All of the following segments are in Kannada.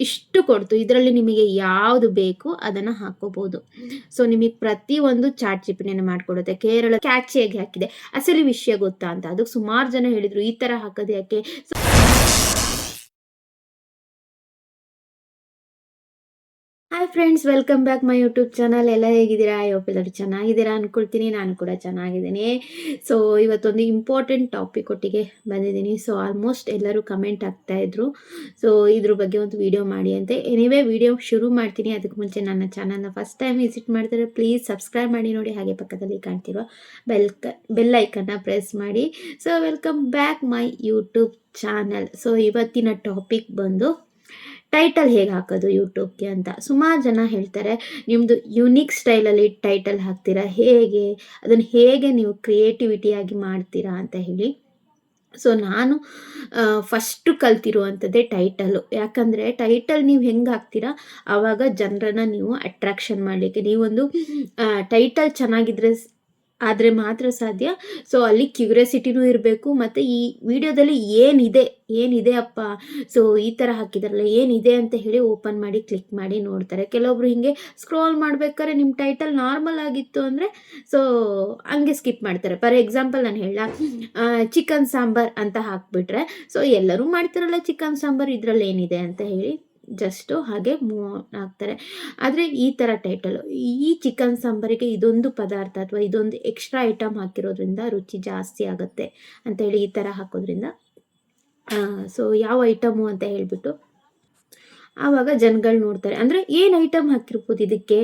ಇಷ್ಟು ಕೊಡ್ತು. ಇದರಲ್ಲಿ ನಿಮಗೆ ಯಾವುದು ಬೇಕು ಅದನ್ನು ಹಾಕೋಬಹುದು ಸೊ ನಿಮಗೆ ಪ್ರತಿಯೊಂದು ಚಾಟ್ ಚಿಪ್ಪಿನ ಮಾಡಿಕೊಡುತ್ತೆ. ಕೇರಳ ಕ್ಯಾಚಿಯಾಗಿ ಹಾಕಿದೆ? ಅಸಲಿ ವಿಷಯ ಗೊತ್ತಾ ಅಂತ. ಅದಕ್ಕೆ ಸುಮಾರು ಜನ ಹೇಳಿದರು. ಈ ಥರ ಹಾಕೋದು ಯಾಕೆ? Hi friends welcome back my YouTube channel ಎಲ್ಲ ಹೇಗಿದ್ದೀರಾ ಎಲ್ಲರೂ ಚೆನ್ನಾಗಿದ್ದೀರಾ ಅಂದ್ಕೊಳ್ತೀನಿ ನಾನು ಕೂಡ ಚೆನ್ನಾಗಿದ್ದೀನಿ. ಸೊ ಇವತ್ತೊಂದು ಇಂಪಾರ್ಟೆಂಟ್ ಟಾಪಿಕ್ ಒಟ್ಟಿಗೆ ಬಂದಿದ್ದೀನಿ. ಸೊ ಆಲ್ಮೋಸ್ಟ್ ಎಲ್ಲರೂ ಕಮೆಂಟ್ ಆಗ್ತಾಯಿದ್ರು ಸೊ ಇದ್ರ ಬಗ್ಗೆ ಒಂದು ವಿಡಿಯೋ ಮಾಡಿ ಅಂತ. ಎನಿವೇ ವೀಡಿಯೋ ಶುರು ಮಾಡ್ತೀನಿ. ಅದಕ್ಕೆ ಮುಂಚೆ ನನ್ನ ಚಾನಲ್ನ ಫಸ್ಟ್ ಟೈಮ್ ವಿಸಿಟ್ ಮಾಡ್ತಾರೆ ಪ್ಲೀಸ್ ಸಬ್ಸ್ಕ್ರೈಬ್ ಮಾಡಿ ನೋಡಿ. ಹಾಗೆ ಪಕ್ಕದಲ್ಲಿ ಕಾಣ್ತಿರೋ ಬೆಲ್ ಬೆಲ್ ಐಕನ್ನ ಪ್ರೆಸ್ ಮಾಡಿ. So welcome back my YouTube channel so ಇವತ್ತಿನ ಟಾಪಿಕ್ ಬಂದು ಟೈಟಲ್ ಹೇಗೆ ಹಾಕೋದು ಯೂಟ್ಯೂಬ್ಗೆ ಅಂತ. ಸುಮಾರು ಜನ ಹೇಳ್ತಾರೆ ನಿಮ್ಮದು ಯುನೀಕ್ ಸ್ಟೈಲಲ್ಲಿ ಟೈಟಲ್ ಹಾಕ್ತೀರಾ? ಹೇಗೆ? ಅದನ್ನು ಹೇಗೆ ನೀವು ಕ್ರಿಯೇಟಿವಿಟಿಯಾಗಿ ಮಾಡ್ತೀರಾ? ಅಂತ ಹೇಳಿ. ಸೊ ನಾನು ಫಸ್ಟು ಕಲ್ತಿರುವಂಥದ್ದೇ ಟೈಟಲು ಯಾಕಂದರೆ ಟೈಟಲ್ ನೀವು ಹೆಂಗೆ ಹಾಕ್ತೀರಾ? ಆವಾಗ ಜನರನ್ನು ನೀವು ಅಟ್ರಾಕ್ಷನ್ ಮಾಡಲಿಕ್ಕೆ. ನೀವೊಂದು ಟೈಟಲ್ ಚೆನ್ನಾಗಿದ್ರೆ ಆದರೆ ಮಾತ್ರ ಸಾಧ್ಯ. ಸೊ ಅಲ್ಲಿ ಕ್ಯೂರಿಯಾಸಿಟಿನೂ ಇರಬೇಕು, ಮತ್ತು ಈ ವಿಡಿಯೋದಲ್ಲಿ ಏನಿದೆ ಏನಿದೆ ಅಪ್ಪ? ಸೊ ಈ ಥರ ಹಾಕಿದಾರಲ್ಲ, ಏನಿದೆ ಅಂತ ಹೇಳಿ ಓಪನ್ ಮಾಡಿ ಕ್ಲಿಕ್ ಮಾಡಿ ನೋಡ್ತಾರೆ. ಕೆಲವೊಬ್ರು ಹಿಂಗೆ ಸ್ಕ್ರೋಲ್ ಮಾಡ್ಬೇಕಾದ್ರೆ ನಿಮ್ಮ ಟೈಟಲ್ ನಾರ್ಮಲ್ ಆಗಿತ್ತು ಅಂದರೆ ಸೊ ಹಂಗೆ ಸ್ಕಿಪ್ ಮಾಡ್ತಾರೆ. ಫಾರ್ ಎಕ್ಸಾಂಪಲ್ ನಾನು ಹೇಳ ಚಿಕನ್ ಸಾಂಬಾರ್ ಅಂತ ಹಾಕ್ಬಿಟ್ರೆ ಸೊ ಎಲ್ಲರೂ ಮಾಡ್ತಾರಲ್ಲ ಚಿಕನ್ ಸಾಂಬಾರ್, ಇದರಲ್ಲಿ ಏನಿದೆ ಅಂತ ಹೇಳಿ. ಜಸ್ಟು ಹಾಗೆ ಮೂವ್ ಆಗ್ತಾರೆ. ಆದರೆ ಈ ಥರ ಟೈಟಲು ಈ ಚಿಕನ್ ಸಾಂಬಾರಿಗೆ ಇದೊಂದು ಪದಾರ್ಥ ಅಥವಾ ಇದೊಂದು ಎಕ್ಸ್ಟ್ರಾ ಐಟಮ್ ಹಾಕಿರೋದ್ರಿಂದ ರುಚಿ ಜಾಸ್ತಿ ಆಗುತ್ತೆ ಅಂತೇಳಿ ಈ ಥರ ಹಾಕೋದ್ರಿಂದ. ಸೊ ಯಾವ ಐಟಮು ಅಂತ ಹೇಳಿಬಿಟ್ಟು ಆವಾಗ ಜನಗಳು ನೋಡ್ತಾರೆ. ಅಂದರೆ ಏನು ಐಟಮ್ ಹಾಕಿರ್ಬೋದು ಇದಕ್ಕೆ?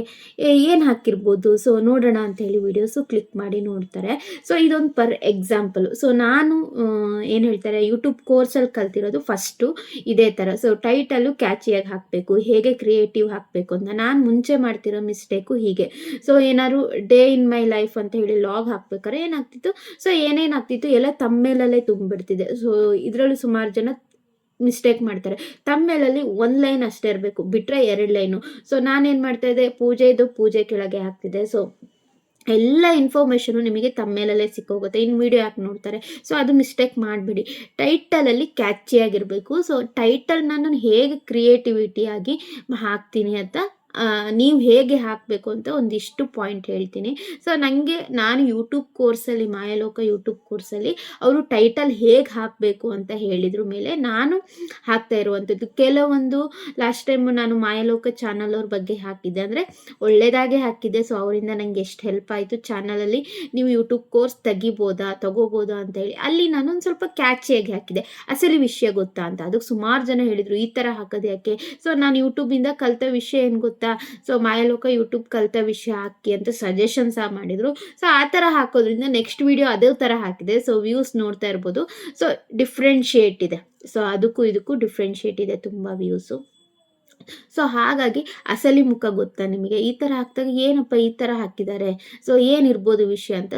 ಏನು ಹಾಕಿರ್ಬೋದು? ಸೊ ನೋಡೋಣ ಅಂತ ಹೇಳಿ ವಿಡಿಯೋಸು ಕ್ಲಿಕ್ ಮಾಡಿ ನೋಡ್ತಾರೆ. ಸೊ ಇದೊಂದು ಪರ್ ಎಕ್ಸಾಂಪಲ್ ಸೊ ನಾನು ಏನು ಹೇಳ್ತಾರೆ ಯೂಟ್ಯೂಬ್ ಕೋರ್ಸಲ್ಲಿ ಕಲ್ತಿರೋದು ಫಸ್ಟು ಇದೇ ಥರ ಸೊ ಟೈಟಲ್ಲು ಕ್ಯಾಚಿಯಾಗಿ ಹಾಕಬೇಕು. ಹೇಗೆ ಕ್ರಿಯೇಟಿವ್ ಹಾಕಬೇಕು ಅಂತ. ನಾನು ಮುಂಚೆ ಮಾಡ್ತಿರೋ ಮಿಸ್ಟೇಕು ಹೀಗೆ. ಸೊ ಏನಾದ್ರು ಡೇ ಇನ್ ಮೈ ಲೈಫ್ ಅಂತ ಹೇಳಿ ಲಾಗ್ ಹಾಕ್ಬೇಕಾದ್ರೆ ಏನಾಗ್ತಿತ್ತು? ಸೊ ಏನೇನಾಗ್ತಿತ್ತು? ಎಲ್ಲ ತಮ್ಮೇಲಲ್ಲೇ ತುಂಬಿಡ್ತಿದೆ. ಸೊ ಇದರಲ್ಲೂ ಸುಮಾರು ಜನ ಮಿಸ್ಟೇಕ್ ಮಾಡ್ತಾರೆ. ತಮ್ಮೇಲಲ್ಲಿ ಒಂದು ಲೈನ್ ಅಷ್ಟೇ ಇರಬೇಕು ಬಿಟ್ಟರೆ ಎರಡು ಲೈನು ಸೊ ನಾನೇನು ಮಾಡ್ತಾ ಇದ್ದೆ? ಪೂಜೆದು ಪೂಜೆ ಕೆಳಗೆ ಹಾಕ್ತಿದ್ದೆ. ಸೊ ಎಲ್ಲ ಇನ್ಫಾರ್ಮೇಷನು ನಿಮಗೆ ತಮ್ಮೇಲಲ್ಲೇ ಸಿಕ್ಕೋಗುತ್ತೆ. ಇನ್ನು ವಿಡಿಯೋ ಯಾಕೆ ನೋಡ್ತಾರೆ? ಸೊ ಅದು ಮಿಸ್ಟೇಕ್ ಮಾಡಬೇಡಿ. ಟೈಟಲಲ್ಲಿ ಕ್ಯಾಚಿಯಾಗಿರಬೇಕು ಸೊ ಟೈಟಲ್ ನಾನು ಹೇಗೆ ಕ್ರಿಯೇಟಿವಿಟಿಯಾಗಿ ಹಾಕ್ತೀನಿ ಅಂತ ನೀವು ಹೇಗೆ ಹಾಕಬೇಕು ಅಂತ ಒಂದಿಷ್ಟು ಪಾಯಿಂಟ್ ಹೇಳ್ತೀನಿ. ಸೊ ನನಗೆ ನಾನು ಯೂಟ್ಯೂಬ್ ಕೋರ್ಸಲ್ಲಿ ಮಾಯಲೋಕ ಯೂಟ್ಯೂಬ್ ಕೋರ್ಸಲ್ಲಿ ಅವರು ಟೈಟಲ್ ಹೇಗೆ ಹಾಕಬೇಕು ಅಂತ ಹೇಳಿದ್ರು ಮೇಲೆ ನಾನು ಹಾಕ್ತಾ ಇರುವಂಥದ್ದು. ಕೆಲವೊಂದು ಲಾಸ್ಟ್ ಟೈಮ್ ನಾನು ಮಾಯಲೋಕ ಚಾನಲ್ ಅವ್ರ ಬಗ್ಗೆ ಹಾಕಿದ್ದೆ. ಅಂದರೆ ಒಳ್ಳೆಯದಾಗೆ ಹಾಕಿದ್ದೆ. ಸೊ ಅವರಿಂದ ನನಗೆ ಎಷ್ಟು ಹೆಲ್ಪ್ ಆಯಿತು ಚಾನಲಲ್ಲಿ ನೀವು ಯೂಟ್ಯೂಬ್ ಕೋರ್ಸ್ ತೆಗಿಬೋದಾ, ತಗೋಬೋದಾ ಅಂತ ಹೇಳಿ. ಅಲ್ಲಿ ನಾನು ಒಂದು ಸ್ವಲ್ಪ ಕ್ಯಾಚಿಯಾಗಿ ಹಾಕಿದೆ ಅಸಲಿ ವಿಷಯ ಗೊತ್ತಾ ಅಂತ. ಅದಕ್ಕೆ ಸುಮಾರು ಜನ ಹೇಳಿದರು, ಈ ಥರ ಹಾಕೋದು ಯಾಕೆ? ಸೊ ನಾನು ಯೂಟ್ಯೂಬಿಂದ ಕಲಿತ ವಿಷಯ ಏನು ಗೊತ್ತಾ? ಗೊತ್ತಾ ಸೊ ಮಾಯಾಲೋಕ ಯೂಟ್ಯೂಬ್ ಕಲಿತ ವಿಷಯ ಹಾಕಿ ಅಂತ ಸಜೆಷನ್ ಸಹ ಮಾಡಿದ್ರು. ಸೊ ಆ ಥರ ಹಾಕೋದ್ರಿಂದ ನೆಕ್ಸ್ಟ್ ವಿಡಿಯೋ ಅದೇ ಥರ ಹಾಕಿದೆ. ಸೊ ವ್ಯೂಸ್ ನೋಡ್ತಾ ಇರ್ಬೋದು. ಸೊ ಡಿಫ್ರೆನ್ಶಿಯೇಟ್ ಇದೆ. ಸೊ ಅದಕ್ಕೂ ಇದಕ್ಕೂ ಡಿಫ್ರೆನ್ಶಿಯೇಟ್ ಇದೆ ತುಂಬ ವ್ಯೂಸು ಸೊ ಹಾಗಾಗಿ ಅಸಲಿ ಮುಖ ಗೊತ್ತಾ ನಿಮಗೆ? ಈ ಥರ ಹಾಕಿದಾಗ ಏನಪ್ಪ ಈ ಥರ ಹಾಕಿದ್ದಾರೆ? ಸೊ ಏನಿರ್ಬೋದು ವಿಷಯ ಅಂತ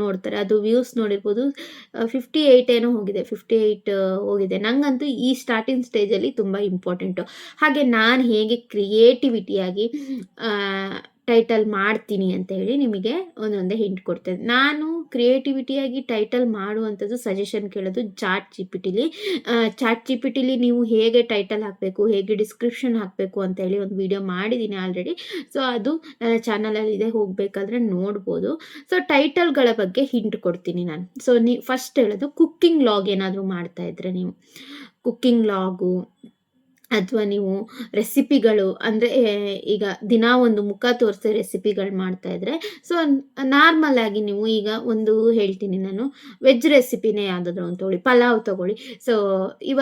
ನೋಡ್ತಾರೆ. ಅದು ವ್ಯೂಸ್ ನೋಡಿರ್ಬೋದು. ಫಿಫ್ಟಿ ಏಯ್ಟ್ ಏನೋ ಹೋಗಿದೆ. ಫಿಫ್ಟಿ ಏಯ್ಟ್ ಹೋಗಿದೆ. ನನಗಂತೂ ಈ ಸ್ಟಾರ್ಟಿಂಗ್ ಸ್ಟೇಜಲ್ಲಿ ತುಂಬ ಇಂಪಾರ್ಟೆಂಟು ಹಾಗೆ ನಾನು ಹೇಗೆ ಕ್ರಿಯೇಟಿವಿಟಿಯಾಗಿ ಟೈಟಲ್ ಮಾಡ್ತೀನಿ ಅಂತ ಹೇಳಿ ನಿಮಗೆ ಒಂದೊಂದೇ ಹಿಂಟ್ ಕೊಡ್ತೇನೆ. ನಾನು ಕ್ರಿಯೇಟಿವಿಟಿಯಾಗಿ ಟೈಟಲ್ ಮಾಡುವಂಥದ್ದು ಸಜೆಷನ್ ಕೇಳೋದು ಚಾಟ್ ಜಿ ಪಿ ಟಿಲಿ ಚಾಟ್ ಜಿ ನೀವು ಹೇಗೆ ಟೈಟಲ್ ಹಾಕಬೇಕು, ಹೇಗೆ ಡಿಸ್ಕ್ರಿಪ್ಷನ್ ಹಾಕಬೇಕು ಅಂತ ಹೇಳಿ ಒಂದು ವಿಡಿಯೋ ಮಾಡಿದ್ದೀನಿ ಆಲ್ರೆಡಿ ಸೊ ಅದು ನನ್ನ ಚಾನಲಲ್ಲಿ ಇದೆ, ಹೋಗಬೇಕಾದ್ರೆ ನೋಡ್ಬೋದು. ಸೊ ಟೈಟಲ್ಗಳ ಬಗ್ಗೆ ಹಿಂಟ್ ಕೊಡ್ತೀನಿ ನಾನು. ಸೊ ನೀ ಫಸ್ಟ್ ಹೇಳೋದು ಕುಕ್ಕಿಂಗ್ ಲಾಗ್ ಏನಾದರೂ ಮಾಡ್ತಾ ಇದ್ರೆ ನೀವು. ಕುಕ್ಕಿಂಗ್ ಲಾಗು ಅಥವಾ ನೀವು ರೆಸಿಪಿಗಳು ಅಂದರೆ ಈಗ ದಿನ ಒಂದು ಮುಖ ತೋರಿಸಿ ರೆಸಿಪಿಗಳು ಮಾಡ್ತಾಯಿದ್ರೆ ಸೊ ನಾರ್ಮಲ್ ಆಗಿ ನೀವು ಈಗ ಒಂದು ಹೇಳ್ತೀನಿ ನಾನು ವೆಜ್ ರೆಸಿಪಿನೇ ಯಾವುದಾದ್ರು ಅಂತ ತೊಗೊಳ್ಳಿ, ಪಲಾವ್ ತೊಗೊಳ್ಳಿ. ಸೊ ಇವ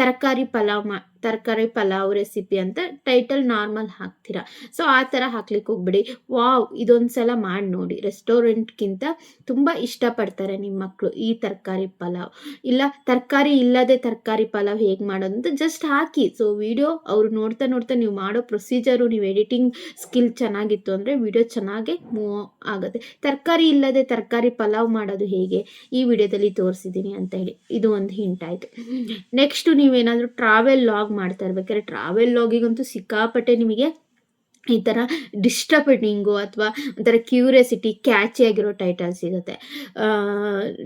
ತರಕಾರಿ ಪಲಾವ್ ಮಾ ತರಕಾರಿ, ಪಲಾವ್ ರೆಸಿಪಿ ಅಂತ ಟೈಟಲ್ ನಾರ್ಮಲ್ ಹಾಕ್ತೀರಾ. ಸೊ ಆ ಥರ ಹಾಕ್ಲಿಕ್ಕೆ ಹೋಗ್ಬಿಡಿ. ವಾವ್ ಇದೊಂದು ಸಲ ಮಾಡಿ ನೋಡಿ. ರೆಸ್ಟೋರೆಂಟ್ಗಿಂತ ತುಂಬ ಇಷ್ಟಪಡ್ತಾರೆ ನಿಮ್ಮ ಮಕ್ಕಳು ಈ ತರಕಾರಿ, ಪಲಾವ್. ಇಲ್ಲ, ತರಕಾರಿ ಇಲ್ಲದೆ ತರಕಾರಿ, ಪಲಾವ್ ಹೇಗೆ ಮಾಡೋದು ಅಂತ ಜಸ್ಟ್ ಹಾಕಿ. ಸೊ ವಿಡಿಯೋ ಅವರು ನೋಡ್ತಾ ನೋಡ್ತಾ ನೀವು ಮಾಡೋ ಪ್ರೊಸೀಜರು ನೀವು ಎಡಿಟಿಂಗ್ ಸ್ಕಿಲ್ ಚೆನ್ನಾಗಿತ್ತು ಅಂದರೆ ವಿಡಿಯೋ ಚೆನ್ನಾಗೆ ಮೂವ್ ಆಗುತ್ತೆ. ತರಕಾರಿ ಇಲ್ಲದೆ ತರಕಾರಿ, ಪಲಾವ್ ಮಾಡೋದು ಹೇಗೆ? ಈ ವಿಡಿಯೋದಲ್ಲಿ ತೋರಿಸಿದ್ದೀನಿ ಅಂತ ಹೇಳಿ. ಇದು ಒಂದು ಹಿಂಟ್ ಆಯಿತು. ನೆಕ್ಸ್ಟು ನೀವೇನಾದರೂ ಟ್ರಾವೆಲ್ ಲಾಗ್ ಮಾಡ್ತಾ ಇರ್ಬೇಕಾದ್ರೆ ಟ್ರಾವೆಲ್ ಲಾಗಿಗಂತೂ ಸಿಕ್ಕಾಪಟ್ಟೆ ನಿಮಗೆ ಈ ಥರ ಡಿಸ್ಟರ್ಬಿಂಗು ಅಥವಾ ಒಂಥರ ಕ್ಯೂರಿಯಾಸಿಟಿ ಕ್ಯಾಚಿ ಆಗಿರೋ ಟೈಟಲ್ ಸಿಗುತ್ತೆ.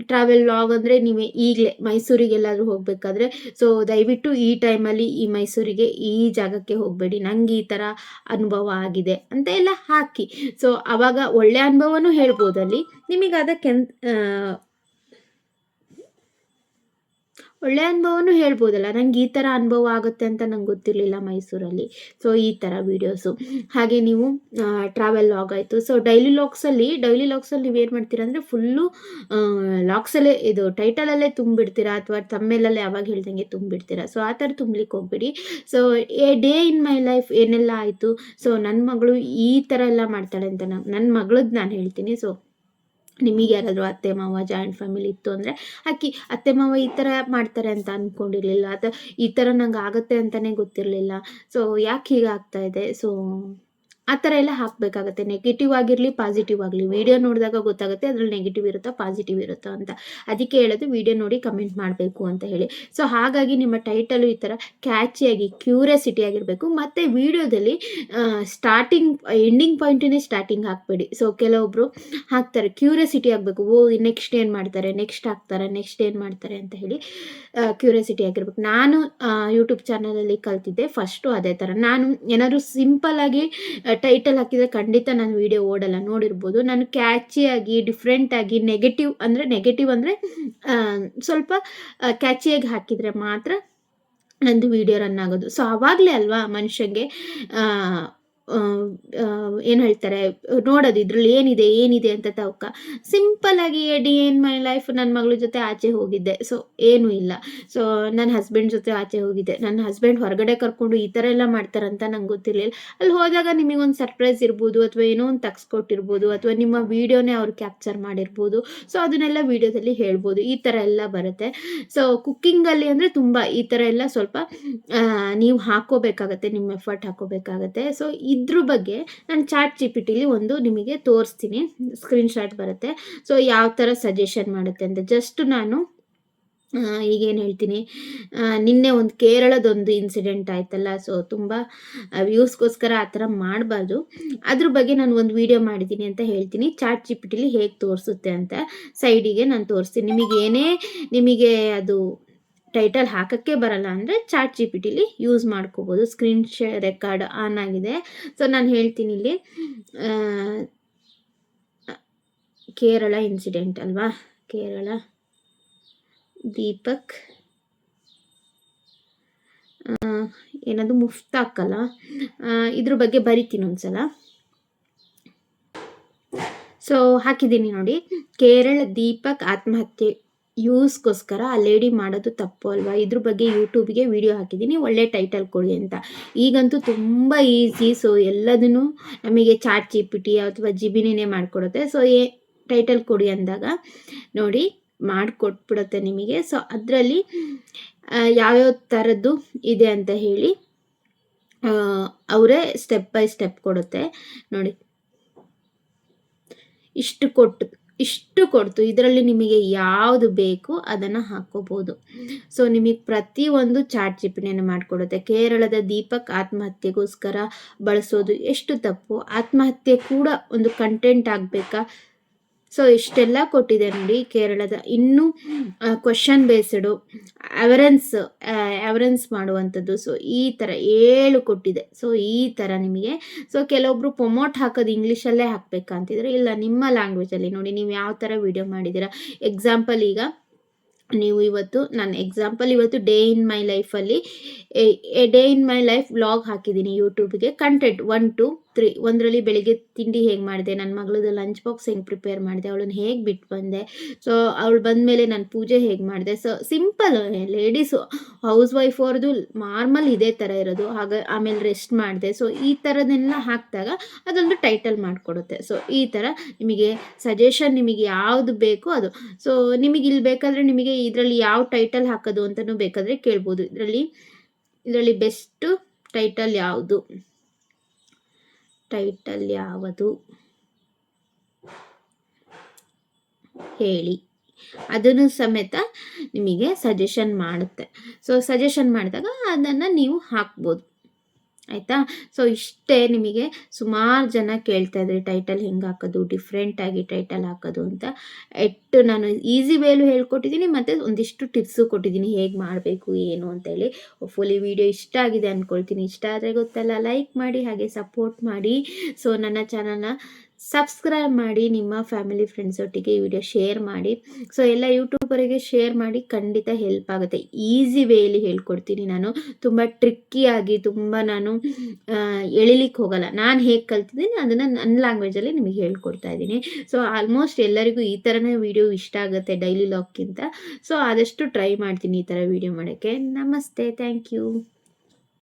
ಟ್ರಾವೆಲ್ ಲಾಗ್ ಅಂದರೆ ನೀವು ಈಗಲೇ ಮೈಸೂರಿಗೆಲ್ಲಾದರೂ ಹೋಗಬೇಕಾದ್ರೆ ಸೊ ದಯವಿಟ್ಟು ಈ ಟೈಮಲ್ಲಿ ಈ ಮೈಸೂರಿಗೆ ಈ ಜಾಗಕ್ಕೆ ಹೋಗಬೇಡಿ. ನಂಗೆ ಈ ಥರ ಅನುಭವ ಆಗಿದೆ ಅಂತ ಎಲ್ಲ ಹಾಕಿ. ಸೊ ಆವಾಗ ಒಳ್ಳೆ ಅನುಭವನೂ ಹೇಳ್ಬೋದಲ್ಲಿ ನಿಮಗೆ ಅದಕ್ಕೆ ಒಳ್ಳೆಯ ಅನುಭವನೂ ಹೇಳ್ಬೋದಲ್ಲ. ನಂಗೆ ಈ ಥರ ಅನುಭವ ಆಗುತ್ತೆ ಅಂತ ನಂಗೆ ಗೊತ್ತಿರಲಿಲ್ಲ ಮೈಸೂರಲ್ಲಿ. ಸೊ ಈ ಥರ ವೀಡಿಯೋಸು ಹಾಗೆ ನೀವು ಟ್ರಾವೆಲ್ ಲಾಗ್ ಆಯಿತು. ಸೊ ಡೈಲಿ ಲಾಕ್ಸಲ್ಲಿ ಡೈಲಿ ಲಾಕ್ಸಲ್ಲಿ ನೀವು ಏನು ಮಾಡ್ತೀರಾ ಅಂದರೆ ಫುಲ್ಲು ಲಾಕ್ಸಲ್ಲೇ ಇದು ಟೈಟಲಲ್ಲೇ ತುಂಬಿಡ್ತೀರಾ ಅಥವಾ ತಮ್ಮೇಲಲ್ಲೇ ಯಾವಾಗ ಹೇಳ್ದಂಗೆ ತುಂಬಿಡ್ತೀರಾ. ಸೊ ಆ ಥರ ತುಂಬಲಿಕ್ಕೆ ಹೋಗ್ಬಿಡಿ. So a day in my life ಏನೆಲ್ಲ ಆಯಿತು? ಸೊ ನನ್ನ ಮಗಳು ಈ ಥರ ಎಲ್ಲ ಮಾಡ್ತಾಳೆ ಅಂತ ನನ್ನ ಮಗಳದ್ದು ನಾನು ಹೇಳ್ತೀನಿ. ಸೊ ನಿಮಗೆ ಯಾರಾದರೂ ಅತ್ತೆ, ಮಾವ ಜಾಯಿಂಟ್ ಫ್ಯಾಮಿಲಿ ಇತ್ತು ಅಂದರೆ ಅಕ್ಕಿ, ಅತ್ತೆ, ಮಾವ ಈ ಥರ ಮಾಡ್ತಾರೆ ಅಂತ ಅಂದ್ಕೊಂಡಿರಲಿಲ್ಲ ಅಥವಾ ಈ ಥರ ನಂಗೆ ಆಗುತ್ತೆ ಅಂತಲೇ ಗೊತ್ತಿರಲಿಲ್ಲ. ಸೊ ಯಾಕೆ ಹೀಗೆ ಆಗ್ತಾ ಇದೆ? ಸೊ ಆ ಥರ ಎಲ್ಲ ಹಾಕಬೇಕಾಗತ್ತೆ. ನೆಗೆಟಿವ್ ಆಗಿರಲಿ ಪಾಸಿಟಿವ್ ಆಗಲಿ. ವಿಡಿಯೋ ನೋಡಿದಾಗ ಗೊತ್ತಾಗುತ್ತೆ ಅದರಲ್ಲಿ ನೆಗೆಟಿವ್ ಇರುತ್ತಾ ಪಾಸಿಟಿವ್ ಇರುತ್ತಾ ಅಂತ. ಅದಕ್ಕೆ ಹೇಳೋದು ವಿಡಿಯೋ ನೋಡಿ ಕಮೆಂಟ್ ಮಾಡಬೇಕು ಅಂತ ಹೇಳಿ. ಸೊ ಹಾಗಾಗಿ ನಿಮ್ಮ ಟೈಟಲು ಈ ಥರ ಕ್ಯಾಚಿಯಾಗಿ ಕ್ಯೂರಿಯಾಸಿಟಿ ಆಗಿರಬೇಕು. ಮತ್ತು ವಿಡಿಯೋದಲ್ಲಿ ಸ್ಟಾರ್ಟಿಂಗ್ ಎಂಡಿಂಗ್ ಪಾಯಿಂಟಿನೇ ಸ್ಟಾರ್ಟಿಂಗ್ ಹಾಕಬೇಡಿ. ಸೊ ಕೆಲವೊಬ್ಬರು ಹಾಕ್ತಾರೆ ಕ್ಯೂರಿಯಾಸಿಟಿ ಆಗಬೇಕು. ಓ ನೆಕ್ಸ್ಟ್ ಏನು ಮಾಡ್ತಾರೆ ನೆಕ್ಸ್ಟ್ ಹಾಕ್ತಾರೆ ನೆಕ್ಸ್ಟ್ ಏನು ಮಾಡ್ತಾರೆ ಅಂತ ಹೇಳಿ ಕ್ಯೂರಿಯಾಸಿಟಿ ಆಗಿರ್ಬೇಕು. ನಾನು ಯೂಟ್ಯೂಬ್ ಚಾನಲಲ್ಲಿ ಕಲ್ತಿದ್ದೆ. ಫಸ್ಟು ಅದೇ ಥರ. ನಾನು ಏನಾದರೂ ಸಿಂಪಲ್ಲಾಗಿ ಟೈಟಲ್ ಹಾಕಿದರೆ ಖಂಡಿತ ನಾನು ವೀಡಿಯೋ ಓಡಲ್ಲ, ನೋಡಿರ್ಬೋದು. ನಾನು ಕ್ಯಾಚಿಯಾಗಿ ಡಿಫ್ರೆಂಟಾಗಿ ನೆಗೆಟಿವ್ ಅಂದರೆ ನೆಗೆಟಿವ್ ಅಂದರೆ ಸ್ವಲ್ಪ ಕ್ಯಾಚಿಯಾಗಿ ಹಾಕಿದರೆ ಮಾತ್ರ ನಂದು ವೀಡಿಯೋ ರನ್ ಆಗೋದು. ಸೊ ಆವಾಗಲೇ ಅಲ್ವಾ ಮನುಷ್ಯಂಗೆ ಏನು ಹೇಳ್ತಾರೆ, ನೋಡೋದು ಇದ್ರಲ್ಲಿ ಏನಿದೆ ಏನಿದೆ ಅಂತ ತವಕ. ಸಿಂಪಲ್ಲಾಗಿ ಡಿ ಏನ್ ಮೈ ಲೈಫ್ ನನ್ನ ಮಗಳ ಜೊತೆ ಆಚೆ ಹೋಗಿದ್ದೆ. ಸೊ ಏನೂ ಇಲ್ಲ. ಸೊ ನನ್ನ ಹಸ್ಬೆಂಡ್ ಜೊತೆ ಆಚೆ ಹೋಗಿದ್ದೆ. ನನ್ನ ಹಸ್ಬೆಂಡ್ ಹೊರಗಡೆ ಕರ್ಕೊಂಡು ಈ ಥರ ಎಲ್ಲ ಮಾಡ್ತಾರಂತ ನಂಗೆ ಗೊತ್ತಿರಲಿಲ್ಲ. ಅಲ್ಲಿ ಹೋದಾಗ ನಿಮಗೊಂದು ಸರ್ಪ್ರೈಸ್ ಇರ್ಬೋದು, ಅಥವಾ ಏನೋ ಒಂದು ತಗ್ಸ್ಕೊಟ್ಟಿರ್ಬೋದು ಅಥವಾ ನಿಮ್ಮ ವೀಡಿಯೋನೇ ಅವ್ರು ಕ್ಯಾಪ್ಚರ್ ಮಾಡಿರ್ಬೋದು. ಸೊ ಅದನ್ನೆಲ್ಲ ವೀಡಿಯೋದಲ್ಲಿ ಹೇಳ್ಬೋದು. ಈ ಥರ ಎಲ್ಲ ಬರುತ್ತೆ. ಸೊ ಕುಕ್ಕಿಂಗಲ್ಲಿ ಅಂದರೆ ತುಂಬ ಈ ಥರ ಎಲ್ಲ ಸ್ವಲ್ಪ ನೀವು ಹಾಕೋಬೇಕಾಗತ್ತೆ, ನಿಮ್ಮ ಎಫರ್ಟ್ ಹಾಕೋಬೇಕಾಗತ್ತೆ. ಸೊ ಇದ್ರ ಬಗ್ಗೆ ನಾನು ಚಾಟ್ ಜಿ ಪಿ ಒಂದು ನಿಮಗೆ ತೋರಿಸ್ತೀನಿ. ಸ್ಕ್ರೀನ್ಶಾಟ್ ಬರುತ್ತೆ. ಸೊ ಯಾವ ಥರ ಸಜೆಷನ್ ಮಾಡುತ್ತೆ ಅಂತ ಜಸ್ಟ್ ನಾನು ಈಗೇನು ಹೇಳ್ತೀನಿ. ನಿನ್ನೆ ಒಂದು ಕೇರಳದೊಂದು ಇನ್ಸಿಡೆಂಟ್ ಆಯ್ತಲ್ಲ ಸೊ ತುಂಬ ವ್ಯೂಸ್ಗೋಸ್ಕರ ಆ ಥರ ಮಾಡಬಾರ್ದು. ಅದ್ರ ಬಗ್ಗೆ ನಾನು ಒಂದು ವಿಡಿಯೋ ಮಾಡಿದ್ದೀನಿ ಅಂತ ಹೇಳ್ತೀನಿ. ಚಾಟ್ ಜಿಪಿಟಿಲಿ ಹೇಗೆ ತೋರಿಸುತ್ತೆ ಅಂತ ಸೈಡಿಗೆ ನಾನು ತೋರಿಸ್ತೀನಿ. ನಿಮಗೆ ಏನೇ ನಿಮಗೆ ಅದು ಟೈಟಲ್ ಹಾಕೋಕ್ಕೆ ಬರಲ್ಲ ಅಂದರೆ ಚಾಟ್ ಜಿ ಪಿ ಟಿಲಿ ಯೂಸ್ ಮಾಡ್ಕೋಬೋದು. ಸ್ಕ್ರೀನ್ ಶೇ ರೆಕಾರ್ಡ್ ಆನ್ ಆಗಿದೆ. ಸೊ ನಾನು ಹೇಳ್ತೀನಿ ಇಲ್ಲಿ ಕೇರಳ ಇನ್ಸಿಡೆಂಟ್ ಅಲ್ವಾ? ಕೇರಳ, ದೀಪಕ್ ಏನದು ಮುಫ್ತಾಕಲ್ಲ ಇದ್ರ ಬಗ್ಗೆ ಬರಿತೀನಿ ಒಂದ್ಸಲ. ಸೊ ಹಾಕಿದ್ದೀನಿ ನೋಡಿ. ಕೇರಳ ದೀಪಕ್ ಆತ್ಮಹತ್ಯೆ ಯೂಸ್ಗೋಸ್ಕರ ಆ ಲೇಡಿ ಮಾಡೋದು ತಪ್ಪು ಅಲ್ವಾ? ಇದ್ರ ಬಗ್ಗೆ ಯೂಟ್ಯೂಬ್ಗೆ ವಿಡಿಯೋ ಹಾಕಿದ್ದೀನಿ, ಒಳ್ಳೆ ಟೈಟಲ್ ಕೊಡಿ ಅಂತ. ಈಗಂತೂ ತುಂಬ ಈಸಿ, ಸೊ ಎಲ್ಲದನ್ನು ನಮಗೆ ಚಾಟ್ ಜಿ ಪಿ ಟಿ ಅಥವಾ ಜಿಬಿನಿನೇ ಮಾಡಿಕೊಡುತ್ತೆ. ಸೊ ಏ, ಟೈಟಲ್ ಕೊಡಿ ಅಂದಾಗ ನೋಡಿ ಮಾಡಿಕೊಟ್ಬಿಡುತ್ತೆ ನಿಮಗೆ. ಸೊ ಅದರಲ್ಲಿ ಯಾವ್ಯಾವ ಥರದ್ದು ಇದೆ ಅಂತ ಹೇಳಿ ಅವರೇ ಸ್ಟೆಪ್ ಬೈ ಸ್ಟೆಪ್ ಕೊಡುತ್ತೆ. ನೋಡಿ, ಇಷ್ಟು ಕೊಟ್ಟು ಇಷ್ಟು ಕೊಡ್ತು. ಇದರಲ್ಲಿ ನಿಮಗೆ ಯಾವುದು ಬೇಕು ಅದನ್ನು ಹಾಕ್ಕೋಬೋದು. ಸೊ ನಿಮಗೆ ಪ್ರತಿಯೊಂದು ಚಾಟ್ ಚಿಪ್ಪಣಿಯನ್ನು ಮಾಡಿಕೊಡುತ್ತೆ. ಕೇರಳದ ದೀಪಕ್ ಆತ್ಮಹತ್ಯೆಗೋಸ್ಕರ ಬಳಸೋದು ಎಷ್ಟು ತಪ್ಪು? ಆತ್ಮಹತ್ಯೆ ಕೂಡ ಒಂದು ಕಂಟೆಂಟ್ ಆಗಬೇಕಾ? ಸೊ ಇಷ್ಟೆಲ್ಲ ಕೊಟ್ಟಿದೆ ನೋಡಿ ಕೇರಳದ. ಇನ್ನೂ ಕ್ವಶನ್ ಬೇಸ್ಡು ಅವರೆನ್ಸ್ ಅವರೆನ್ಸ್ ಮಾಡುವಂಥದ್ದು. ಸೊ ಈ ಥರ ಏಳು ಕೊಟ್ಟಿದೆ. ಸೊ ಈ ಥರ ನಿಮಗೆ. ಸೊ ಕೆಲವೊಬ್ರು ಪ್ರೊಮೋಟ್ ಹಾಕೋದು ಇಂಗ್ಲೀಷಲ್ಲೇ ಹಾಕಬೇಕಂತಿದ್ರೆ, ಇಲ್ಲ ನಿಮ್ಮ ಲ್ಯಾಂಗ್ವೇಜಲ್ಲಿ ನೋಡಿ ನೀವು ಯಾವ ಥರ ವಿಡಿಯೋ ಮಾಡಿದ್ದೀರಾ. ಎಕ್ಸಾಂಪಲ್ ಈಗ, ನೀವು ಇವತ್ತು, ನಾನು ಎಕ್ಸಾಂಪಲ್ ಇವತ್ತು ಡೇ ಇನ್ ಮೈ ಲೈಫಲ್ಲಿ day in my life vlog ಹಾಕಿದ್ದೀನಿ ಯೂಟ್ಯೂಬ್ಗೆ ಕಂಟೆಂಟ್ ಒನ್ ಟು ತ್ರೀ, ಒಂದರಲ್ಲಿ ಬೆಳಿಗ್ಗೆ ತಿಂಡಿ ಹೇಗೆ ಮಾಡಿದೆ ನನ್ನ ಮಗಳದ್ದು ಲಂಚ್ ಬಾಕ್ಸ್ ಹೆಂಗೆ ಪ್ರಿಪೇರ್ ಮಾಡಿದೆ ಅವಳನ್ನ ಹೇಗೆ ಬಿಟ್ಟು ಬಂದೆ. ಸೊ ಅವಳು ಬಂದಮೇಲೆ ನಾನು ಪೂಜೆ ಹೇಗೆ ಮಾಡಿದೆ. So simple ladies housewife ಅವ್ರದ್ದು ನಾರ್ಮಲ್ ಇದೇ ಥರ ಇರೋದು. ಹಾಗೆ, ಆಮೇಲೆ ರೆಸ್ಟ್ ಮಾಡಿದೆ. ಸೊ ಈ ಥರದನ್ನೆಲ್ಲ ಹಾಕಿದಾಗ ಅದೊಂದು ಟೈಟಲ್ ಮಾಡಿಕೊಡುತ್ತೆ. ಸೊ ಈ ಥರ ನಿಮಗೆ ಸಜೆಷನ್ ನಿಮಗೆ ಯಾವುದು ಬೇಕೋ ಅದು. ಸೊ ನಿಮಗೆ ಇಲ್ಲಿ ಬೇಕಾದರೆ ನಿಮಗೆ ಇದರಲ್ಲಿ ಯಾವ ಟೈಟಲ್ ಹಾಕೋದು ಅಂತಲೂ ಬೇಕಾದರೆ ಕೇಳ್ಬೋದು. ಇದರಲ್ಲಿ ಇದರಲ್ಲಿ ಬೆಸ್ಟು ಟೈಟಲ್ ಯಾವುದು? ಟೈಟಲ್ ಯಾವುದು? ಹೇಳಿ. ಅದನ್ನು ಸಮೇತ ನಿಮಗೆ ಸಜೆಷನ್ ಮಾಡುತ್ತೆ. ಸೊ ಸಜೆಷನ್ ಮಾಡಿದಾಗ ಅದನ್ನು ನೀವು ಹಾಕ್ಬೋದು. ಆಯಿತಾ? ಸೊ ಇಷ್ಟೇ ನಿಮಗೆ ಸುಮಾರು ಜನ ಕೇಳ್ತಾ ಇದ್ರಿ ಟೈಟಲ್ ಹೆಂಗೆ ಹಾಕೋದು ಡಿಫ್ರೆಂಟಾಗಿ ಟೈಟಲ್ ಹಾಕೋದು ಅಂತ. ಎಟ್ಟು ನಾನು ಈಸಿ ವೇಲು ಹೇಳ್ಕೊಟ್ಟಿದ್ದೀನಿ ಮತ್ತು ಒಂದಿಷ್ಟು ಟಿಪ್ಸು ಕೊಟ್ಟಿದ್ದೀನಿ ಹೇಗೆ ಮಾಡಬೇಕು, ಏನು ಅಂತೇಳಿ ಫುಲ್ ವಿಡಿಯೋ ಇಷ್ಟ ಆಗಿದೆ ಅಂದ್ಕೊಳ್ತೀನಿ ಇಷ್ಟ ಆದರೆ ಗೊತ್ತಲ್ಲ ಲೈಕ್ ಮಾಡಿ, ಹಾಗೆ ಸಪೋರ್ಟ್ ಮಾಡಿ. ಸೊ ನನ್ನ ಚಾನಲ್ನ ಸಬ್ಸ್ಕ್ರೈಬ್ ಮಾಡಿ ನಿಮ್ಮ ಫ್ಯಾಮಿಲಿ ಫ್ರೆಂಡ್ಸ್ ಒಟ್ಟಿಗೆ ಈ ವಿಡಿಯೋ ಶೇರ್ ಮಾಡಿ. ಸೊ ಎಲ್ಲ ಯೂಟ್ಯೂಬರಿಗೆ ಶೇರ್ ಮಾಡಿ ಖಂಡಿತ ಹೆಲ್ಪ್ ಆಗುತ್ತೆ. ಈಸಿ ವೇಯಲ್ಲಿ ಹೇಳ್ಕೊಡ್ತೀನಿ ನಾನು. ತುಂಬ ಟ್ರಿಕ್ಕಿಯಾಗಿ ತುಂಬ ನಾನು ಎಳಿಲಿಕ್ಕೆ ಹೋಗಲ್ಲ. ನಾನು ಹೇಗೆ ಕಲ್ತಿದ್ದೀನಿ ಅದನ್ನು ನನ್ನ ಲ್ಯಾಂಗ್ವೇಜಲ್ಲಿ ನಿಮಗೆ ಹೇಳ್ಕೊಡ್ತಾ ಇದ್ದೀನಿ. ಸೊ ಆಲ್ಮೋಸ್ಟ್ ಎಲ್ಲರಿಗೂ ಈ ಥರನೇ ವಿಡಿಯೋ ಇಷ್ಟ ಆಗುತ್ತೆ ಡೈಲಿ ಲಾಕ್ಗಿಂತ ಸೊ ಆದಷ್ಟು ಟ್ರೈ ಮಾಡ್ತೀನಿ ಈ ಥರ ವಿಡಿಯೋ ಮಾಡೋಕ್ಕೆ. ನಮಸ್ತೆ ಥ್ಯಾಂಕ್ ಯು